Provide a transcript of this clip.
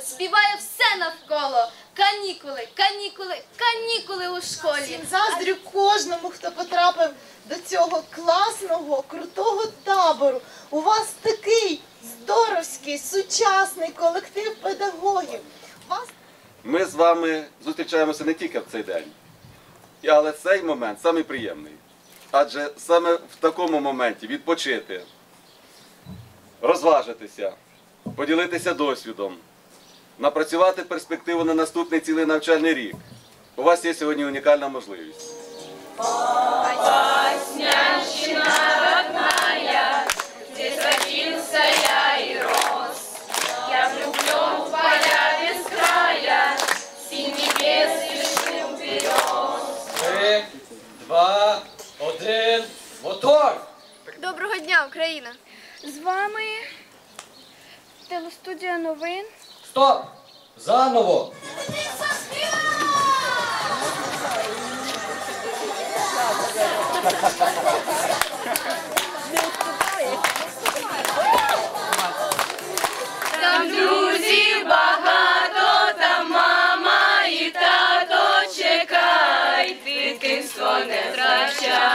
співає все навколо. Канікули, канікули, канікули у школі. Всім заздрю кожному, хто потрапив до цього класного, крутого табору. У вас такий здоровський, сучасний колектив педагогів. Вас Ми з вами зустрічаємося не тільки в цей день, але цей момент самий приємний. Адже саме в такому моменті відпочити, розважитися, поділитися досвідом, напрацювати перспективу на наступний цілий навчальний рік. У вас є сьогодні унікальна можливість. Три, два, один, мотор! Доброго дня, Україна! З вами телестудія новин. Стоп! Заново! Там друзів багато, там мама і тато чекай, дитинство не втрачай.